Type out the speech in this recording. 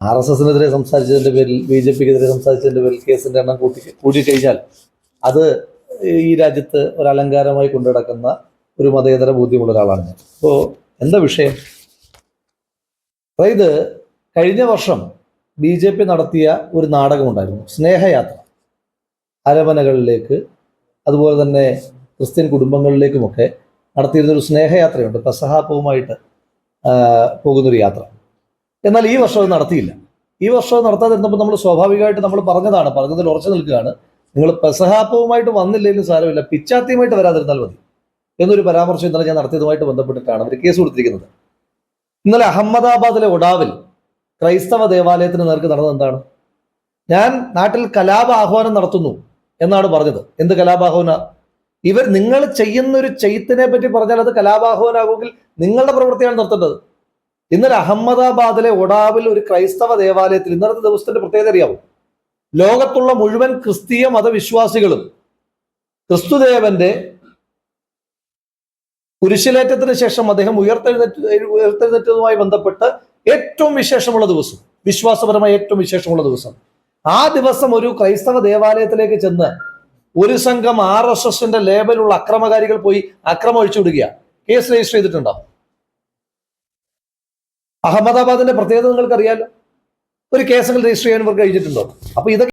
R S എസിനെതിരെ സംസാരിച്ചതിന്റെ പേരിൽ B J പിക്കെതിരെ സംസാരിച്ചതിന്റെ പേരിൽ കേസിന്റെ എണ്ണം കൂട്ടി കൂടിക്കഴിഞ്ഞാൽ അത് ഈ രാജ്യത്ത് ഒരു അലങ്കാരമായി കൊണ്ടു നടക്കുന്ന ഒരു മതേതര ബോധ്യമുള്ള ഒരാളാണ് ഞാൻ. അപ്പോൾ എന്താ വിഷയം? അതായത് കഴിഞ്ഞ വർഷം ബി ജെ പി നടത്തിയ ഒരു നാടകമുണ്ടായിരുന്നു സ്നേഹയാത്ര. അരമനകളിലേക്ക് അതുപോലെ തന്നെ ക്രിസ്ത്യൻ കുടുംബങ്ങളിലേക്കുമൊക്കെ നടത്തിയിരുന്നൊരു സ്നേഹയാത്രയുണ്ട് പെസഹാപ്പവുമായിട്ട് പോകുന്നൊരു യാത്ര. എന്നാൽ ഈ വർഷം അത് നടത്തിയില്ല. ഈ വർഷം നടത്താതിരുന്നപ്പോൾ നമ്മൾ സ്വാഭാവികമായിട്ട് നമ്മൾ പറഞ്ഞതാണ് പറഞ്ഞതിൽ ഉറച്ചു നിൽക്കുകയാണ്. നിങ്ങൾ പെസഹാപ്പവുമായിട്ട് വന്നില്ലെങ്കിലും സാരമില്ല പിച്ചാത്തിയുമായിട്ട് വരാതിരുന്നാൽ മതി എന്നൊരു പരാമർശം ഇന്നലെ ഞാൻ നടത്തിയതുമായിട്ട് ബന്ധപ്പെട്ടിട്ടാണ് അവർ കേസ് കൊടുത്തിരിക്കുന്നത്. ഇന്നലെ അഹമ്മദാബാദിലെ ഒടാവിൽ ക്രൈസ്തവ ദേവാലയത്തിന് നേർക്ക് നടന്നത് എന്താണ്? ഞാൻ നാട്ടിൽ കലാപ ആഹ്വാനം നടത്തുന്നു എന്നാണ് പറഞ്ഞത്. എന്ത് കലാപാഹ്വാന ഇവർ നിങ്ങൾ ചെയ്യുന്ന ഒരു ചെയ്ത്തിനെ പറ്റി പറഞ്ഞാൽ അത് കലാപാഹ്വാനാകുമെങ്കിൽ നിങ്ങളുടെ പ്രവൃത്തിയാണ് നിർത്തേണ്ടത്. ഇന്നലെ അഹമ്മദാബാദിലെ ഒടാവിൽ ഒരു ക്രൈസ്തവ ദേവാലയത്തിൽ ഇന്നലത്തെ ദിവസത്തിന്റെ പ്രത്യേകത അറിയാവും? ലോകത്തുള്ള മുഴുവൻ ക്രിസ്തീയ മതവിശ്വാസികളും ക്രിസ്തുദേവന്റെ കുരിശിലേറ്റത്തിന് ശേഷം അദ്ദേഹം ഉയർത്തെഴുന്നേറ്റ് ഉയർത്തെഴുന്നേറ്റതുമായി ബന്ധപ്പെട്ട് ഏറ്റവും വിശേഷമുള്ള ദിവസം വിശ്വാസപരമായ ഏറ്റവും വിശേഷമുള്ള ദിവസം. ആ ദിവസം ഒരു ക്രൈസ്തവ ദേവാലയത്തിലേക്ക് ചെന്ന് ഒരു സംഘം ആർ എസ് എസിന്റെ ലേബലുള്ള അക്രമകാരികൾ പോയി അക്രമം ഒഴിച്ചു വിടുക കേസ് രജിസ്റ്റർ ചെയ്തിട്ടുണ്ടോ? അഹമ്മദാബാദിന്റെ പ്രത്യേകത നിങ്ങൾക്ക് അറിയാലോ ഒരു കേസുകൾ രജിസ്റ്റർ ചെയ്യാൻ ഇവർക്ക് കഴിഞ്ഞിട്ടുണ്ടോ? അപ്പൊ ഇതൊക്കെ